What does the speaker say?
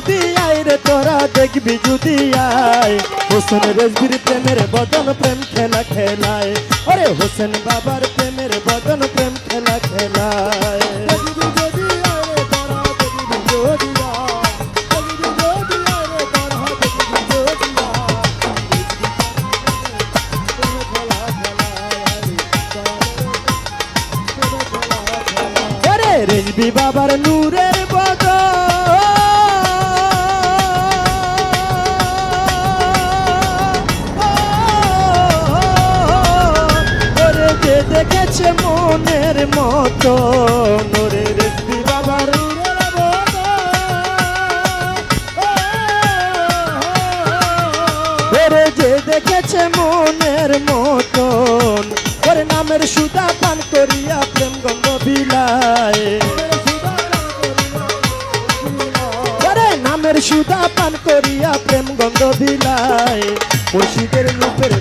যদি আয় রে তোরা দেখবি যদি আয়। হোসেন রেজবির প্রেমের বদন প্রেম খেলা খেলায়। ওরে হোসেন বাবার প্রেমের বদন প্রেম খেলা খেলায়। রেজবি বাবার নূরের দেখেছে মনের মতো। রেজবি বাবার ওরে যে দেখেছে মনের মতন ওরে নামের সুদা পান করিয়া প্রেম গন্ধ বিলায়। নামের সুদা পান করিয়া প্রেম গন্ধ বিলায়। মুর্শিদের রূপের